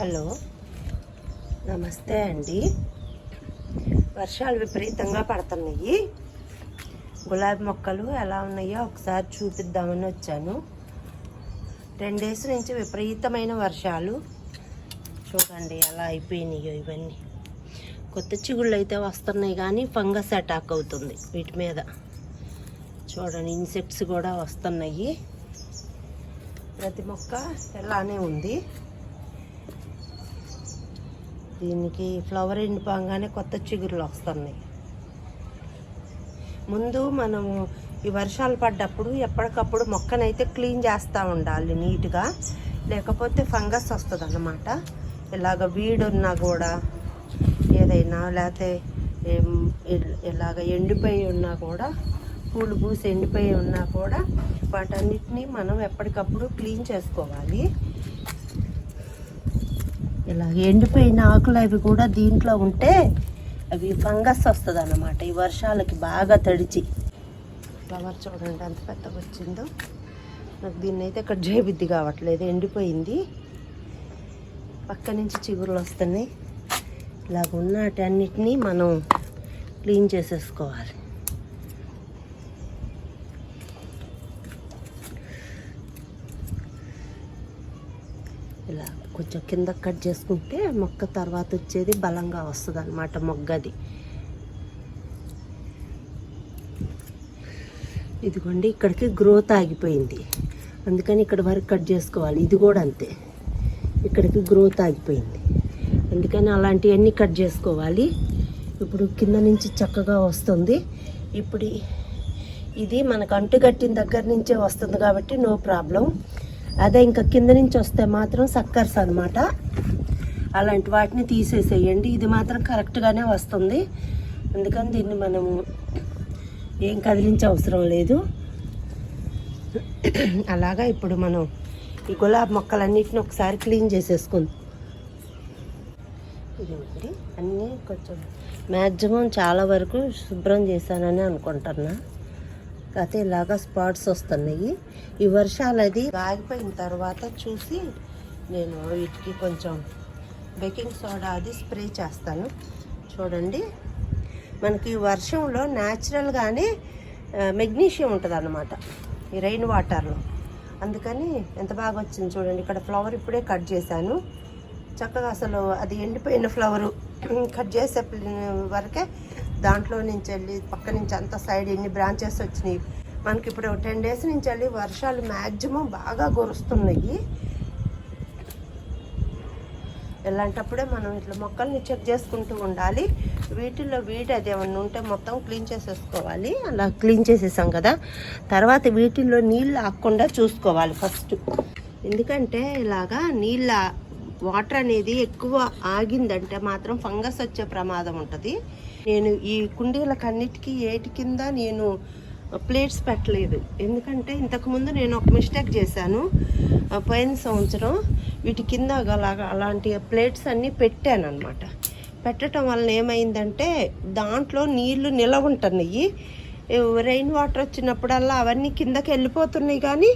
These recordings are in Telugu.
హలో. నమస్తే అండి. వర్షాలు విపరీతంగా పడుతున్నాయి. గులాబీ మొక్కలు ఎలా ఉన్నాయో ఒకసారి చూపిద్దామని వచ్చాను. రెండు డేస్ నుంచి విపరీతమైన వర్షాలు. చూడండి ఎలా అయిపోయినాయో ఇవన్నీ. కొత్త చిగుళ్ళు అయితే వస్తున్నాయి కానీ ఫంగస్ అటాక్ అవుతుంది వీటి మీద. చూడండి ఇన్సెక్ట్స్ కూడా వస్తున్నాయి. ప్రతి మొక్క ఎలానే ఉంది. దీనికి ఫ్లవర్ ఎండిపోగానే కొత్త చిగురులు వస్తున్నాయి. ముందు మనము ఈ వర్షాలు పడ్డప్పుడు ఎప్పటికప్పుడు మొక్కనైతే క్లీన్ చేస్తూ ఉండాలి నీట్గా. లేకపోతే ఫంగస్ వస్తుంది అన్నమాట ఇలాగ వీడున్నా కూడా ఏదైనా లేకపోతే ఇలాగ ఎండిపోయి ఉన్నా కూడా పూలు పూసి ఎండిపోయి ఉన్నా కూడా వాటన్నిటిని మనం ఎప్పటికప్పుడు క్లీన్ చేసుకోవాలి. ఇలా ఎండిపోయిన ఆకులు అవి కూడా దీంట్లో ఉంటే అవి ఫంగస్ వస్తుంది అన్నమాట ఈ వర్షాలకి బాగా తడిచి. ఫ్లవర్ చూడండి ఎంత పెద్దగా వచ్చిందో. నాకు దీన్ని అయితే ఇక్కడ జయబుద్ధి కావట్లేదు ఎండిపోయింది. పక్క నుంచి చిగురులు వస్తున్నాయి. ఇలాగ ఉన్నటన్నిటినీ మనం క్లీన్ చేసేసుకోవాలి. ఇలా కొంచెం కింద కట్ చేసుకుంటే మొక్క తర్వాత వచ్చేది బలంగా వస్తుంది అనమాట మొగ్గది. ఇదిగోండి ఇక్కడికి గ్రోత్ ఆగిపోయింది. అందుకని ఇక్కడ వరకు కట్ చేసుకోవాలి. ఇది కూడా అంతే. ఇక్కడికి గ్రోత్ ఆగిపోయింది. అందుకని అలాంటివన్నీ కట్ చేసుకోవాలి. ఇప్పుడు కింద నుంచి చక్కగా వస్తుంది. ఇప్పుడు ఇది మనకు అంటుగట్టిన దగ్గర నుంచే వస్తుంది కాబట్టి నో ప్రాబ్లం అదే ఇంకా కింద నుంచి వస్తే మాత్రం సక్కర్స్ అనమాట అలాంటి వాటిని తీసేసేయండి. ఇది మాత్రం కరెక్ట్గానే వస్తుంది. అందుకని దీన్ని మనము ఏం కదిలించే అవసరం లేదు. అలాగా ఇప్పుడు మనం ఈ గులాబీ మొక్కలన్నిటిని ఒకసారి క్లీన్ చేసేసుకుందాం. ఇదిగోండి. అన్నీ కొంచెం మ్యాక్సిమం చాలా వరకు శుభ్రం చేశానని అనుకుంటున్నా. అయితే ఇలాగా స్పాట్స్ వస్తున్నాయి. ఈ వర్షాలు అది ఆగిపోయిన తర్వాత చూసి నేను వీటికి కొంచెం బేకింగ్ సోడా అది స్ప్రే చేస్తాను. చూడండి. మనకి ఈ వర్షంలో న్యాచురల్గానే మెగ్నీషియం ఉంటుంది అన్నమాట ఈ రెయిన్ వాటర్లో అందుకని ఎంత బాగా వచ్చింది చూడండి. ఇక్కడ ఫ్లవర్ ఇప్పుడే కట్ చేశాను. చక్కగా అసలు అది ఎండిపోయిన ఫ్లవరు కట్ చేసే వరకే దాంట్లో నుంచి వెళ్ళి పక్క నుంచి అంత సైడ్ ఎన్ని బ్రాంచెస్ వచ్చినాయి. మనకి ఇప్పుడు టెన్ డేస్ నుంచి వెళ్ళి వర్షాలు మ్యాక్సిమం బాగా కురుస్తున్నాయి. ఇలాంటప్పుడే మనం ఇట్లా మొక్కల్ని చెక్ చేసుకుంటూ ఉండాలి. వీటిల్లో వీటి అది ఏమన్నా ఉంటే మొత్తం క్లీన్ చేసేసుకోవాలి. అలా క్లీన్ చేసేసాం కదా. తర్వాత వీటిల్లో నీళ్ళు ఆకుండా చూసుకోవాలి ఫస్ట్. ఎందుకంటే ఇలాగా నీళ్ళ వాటర్ అనేది ఎక్కువ ఆగిందంటే మాత్రం ఫంగస్ వచ్చే ప్రమాదం ఉంటుంది. నేను ఈ కుండీలకన్నిటికీ ఏటి కింద నేను ప్లేట్స్ పెట్టలేదు. ఎందుకంటే ఇంతకుముందు నేను ఒక మిస్టేక్ చేశాను. పోయిన సంవత్సరం వీటి కింద అలాగా అలాంటి ప్లేట్స్ అన్నీ పెట్టాను అనమాట పెట్టడం వలన ఏమైందంటే దాంట్లో నీళ్ళు నిలవ ఉంటున్నాయి. రెయిన్ వాటర్ వచ్చినప్పుడల్లా అవన్నీ కిందకి వెళ్ళిపోతున్నాయి కానీ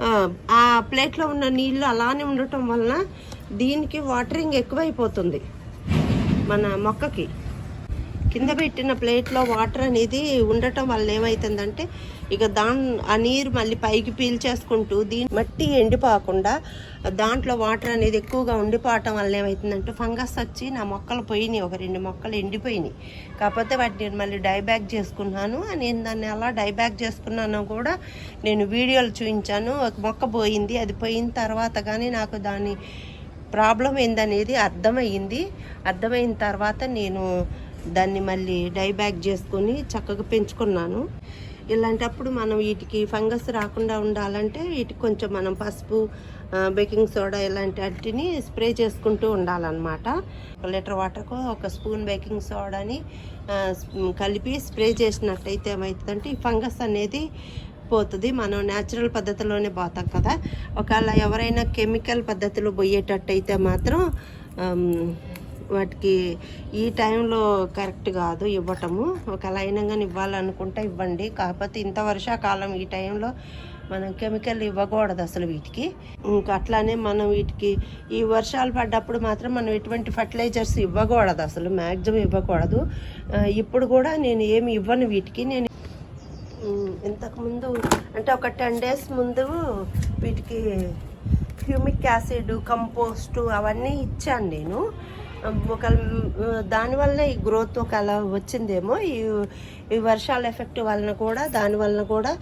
ఆ, ఆ ప్లేట్లో ఉన్న నీళ్ళు అలానే ఉండటం వలన దీనికి వాటరింగ్ ఎక్కువైపోతుంది మన మొక్కకి. కింద పెట్టిన ప్లేట్లో వాటర్ అనేది ఉండటం వల్ల ఏమవుతుందంటే ఇక దాని ఆ నీరు మళ్ళీ పైకి పీల్చేసుకుంటూ దీని మట్టి ఎండిపోకుండా దాంట్లో వాటర్ అనేది ఎక్కువగా ఉండిపోవటం వల్ల ఏమవుతుందంటే ఫంగస్ వచ్చి నా మొక్కలు పోయినాయి ఒక రెండు మొక్కలు ఎండిపోయినాయి. కాకపోతే వాటిని నేను మళ్ళీ డైబ్యాక్ చేసుకున్నాను. నేను దాన్ని ఎలా డైబ్యాక్ చేసుకున్నానో కూడా నేను వీడియోలు చూపించాను. ఒక మొక్క పోయింది అది పోయిన తర్వాత కానీ నాకు దాని ప్రాబ్లం ఏందనేది అర్థమయ్యింది. అర్థమైన తర్వాత నేను దాన్ని మళ్ళీ డైబ్యాక్ చేసుకొని చక్కగా పెంచుకున్నాను. ఇలాంటప్పుడు మనం వీటికి ఫంగస్ రాకుండా ఉండాలంటే వీటికి కొంచెం మనం పసుపు బేకింగ్ సోడా ఇలాంటి వాటిని స్ప్రే చేసుకుంటూ ఉండాలన్నమాట. ఒక లీటర్ వాటర్కు ఒక స్పూన్ బేకింగ్ సోడాని కలిపి స్ప్రే చేసినట్టయితే ఏమవుతుందంటే ఈ ఫంగస్ అనేది పోతుంది. మనం న్యాచురల్ పద్ధతిలోనే పోతాం కదా. ఒకవేళ ఎవరైనా కెమికల్ పద్ధతిలో పోయేటట్టయితే మాత్రం వాటికి ఈ టైంలో కరెక్ట్ కాదు ఇవ్వటము. ఒకవేళ అయినా కానీ ఇవ్వాలనుకుంటే ఇవ్వండి. కాకపోతే ఇంత వర్షాకాలం ఈ టైంలో మనం కెమికల్ ఇవ్వకూడదు అసలు వీటికి. ఇంకా అట్లానే మనం వీటికి ఈ వర్షాలు పడ్డప్పుడు మాత్రం మనం ఎటువంటి ఫర్టిలైజర్స్ ఇవ్వకూడదు అసలు. మ్యాక్సిమం ఇవ్వకూడదు. ఇప్పుడు కూడా నేను ఏమి ఇవ్వను వీటికి. నేను ఇంతకుముందు అంటే ఒక టెన్ డేస్ ముందు వీటికి హ్యూమిక్ యాసిడ్ కంపోస్టు అవన్నీ ఇచ్చాను నేను. ఒక దానివల్ల ఈ గ్రోత్ ఒక అలా వచ్చిందేమో. ఈ ఈ వర్షాల ఎఫెక్ట్ వలన కూడా దాని వలన కూడా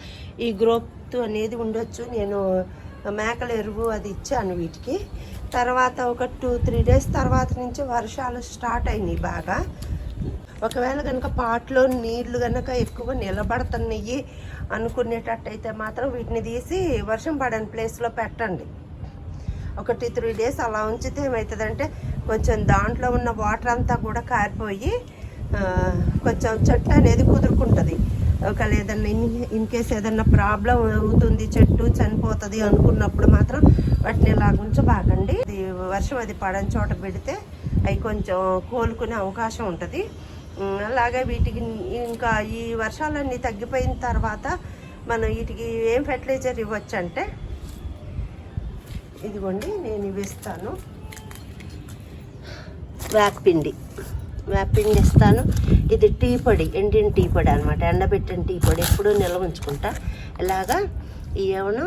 ఈ గ్రోత్ అనేది ఉండొచ్చు. నేను మేకల ఎరువు అది ఇచ్చాను వీటికి. తర్వాత ఒక టూ త్రీ డేస్ తర్వాత నుంచి వర్షాలు స్టార్ట్ అయినాయి బాగా. ఒకవేళ కనుక పాట్లో నీళ్ళు కనుక ఎక్కువ నిలబడుతున్నాయి అనుకునేటట్టయితే మాత్రం వీటిని తీసి వర్షం పడని ప్లేస్లో పెట్టండి. ఒకటి త్రీ డేస్ అలా ఉంచితే ఏమవుతుందంటే కొంచెం దాంట్లో ఉన్న వాటర్ అంతా కూడా కారిపోయి కొంచెం చెట్టు అనేది కుదురుకుంటుంది. ఒకవేళ ఏదన్నా ఇన్ ఇన్ కేస్ ఏదన్నా ప్రాబ్లం అవుతుంది చెట్టు చనిపోతుంది అనుకున్నప్పుడు మాత్రం వాటిని ఇలా ఉంచబాకండి. ఇది వర్షం అది పడని చోట పెడితే అవి కొంచెం కోలుకునే అవకాశం ఉంటుంది. అలాగే వీటికి ఇంకా ఈ వర్షాలన్నీ తగ్గిపోయిన తర్వాత మనం వీటికి ఏం ఫెర్టిలైజర్ ఇవ్వచ్చంటే ఇదిగోండి నేను ఇవి ఇస్తాను. వేపపిండి వేపపిండి ఇస్తాను. ఇది టీ పొడి ఎండిన టీ పొడి అనమాట ఎండబెట్టిన టీ పొడి. ఎప్పుడూ నిల్వ ఉంచుకుంటా. ఇలాగా ఏమను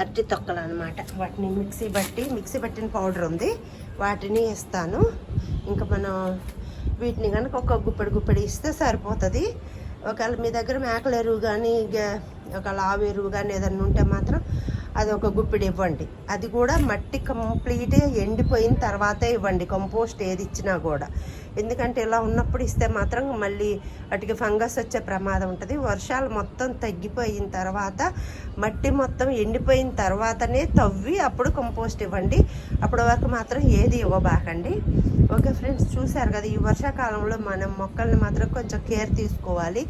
అరటి తొక్కలు అనమాట వాటిని మిక్సీ బట్టి మిక్సీ పట్టిన పౌడర్ ఉంది. వాటిని ఇస్తాను. ఇంకా మనం వీటిని కనుక ఒక గుప్పడి గుప్పడి ఇస్తే సరిపోతుంది. ఒకవేళ మీ దగ్గర మేకల ఎరువు కానీ ఒకవేళ ఆవు ఎరువు కానీ ఏదన్నా ఉంటే మాత్రం అది ఒక గుప్పిడి ఇవ్వండి. అది కూడా మట్టి కంప్లీట్గా ఎండిపోయిన తర్వాతే ఇవ్వండి. కంపోస్ట్ ఏది ఇచ్చినా కూడా. ఎందుకంటే ఇలా ఉన్నప్పుడు ఇస్తే మాత్రం మళ్ళీ వాటికి ఫంగస్ వచ్చే ప్రమాదం ఉంటుంది. వర్షాలు మొత్తం తగ్గిపోయిన తర్వాత మట్టి మొత్తం ఎండిపోయిన తర్వాతనే తవ్వి అప్పుడు కంపోస్ట్ ఇవ్వండి. అప్పటి వరకు మాత్రం ఏది ఇవ్వబాకండి. ఓకే ఫ్రెండ్స్ చూశారు కదా ఈ వర్షాకాలంలో మనం మొక్కల్ని మాత్రం కొంచెం కేర్ తీసుకోవాలి.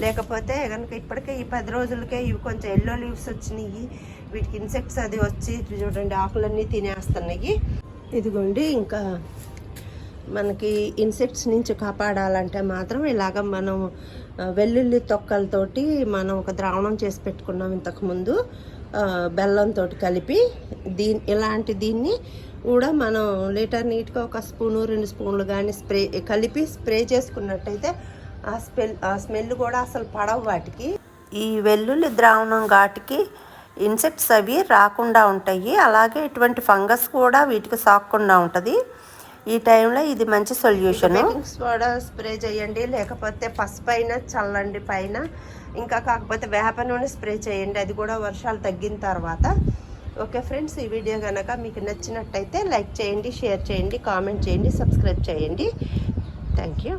లేకపోతే కనుక ఇప్పటికే ఈ పది రోజులకే ఇవి కొంచెం ఎల్లో లీవ్స్ వచ్చినాయి. వీటికి ఇన్సెక్ట్స్ అది వచ్చి చూడండి ఆకులన్నీ తినేస్తున్నాయి. ఇదిగోండి ఇంకా మనకి ఇన్సెక్ట్స్ నుంచి కాపాడాలంటే మాత్రం ఇలాగ మనం వెల్లుల్లి తొక్కలతోటి మనం ఒక ద్రావణం చేసి పెట్టుకున్నాం ఇంతకుముందు బెల్లంతో కలిపి దీని ఇలాంటి దీన్ని కూడా మనం లీటర్ నీట్గా ఒక స్పూను రెండు స్పూన్లు కానీ స్ప్రే కలిపి స్ప్రే చేసుకున్నట్టయితే ఆ స్మెల్ ఆ స్మెల్ కూడా అసలు పడవు వాటికి. ఈ వెల్లుల్లి ద్రావణం ఘాటికి ఇన్సెక్ట్స్ అవి రాకుండా ఉంటాయి. అలాగే ఇటువంటి ఫంగస్ కూడా వీటికి సాకకుండా ఉంటుంది. ఈ టైంలో ఇది మంచి సొల్యూషన్ సోడా స్ప్రే చేయండి లేకపోతే పసుపు పైన చల్లండి పైన. ఇంకా కాకపోతే వేప నూనె స్ప్రే చేయండి అది కూడా వర్షాలు తగ్గిన తర్వాత. ఓకే ఫ్రెండ్స్ ఈ వీడియో కనుక మీకు నచ్చినట్టయితే లైక్ చేయండి షేర్ చేయండి కామెంట్ చేయండి సబ్స్క్రైబ్ చేయండి. Thank you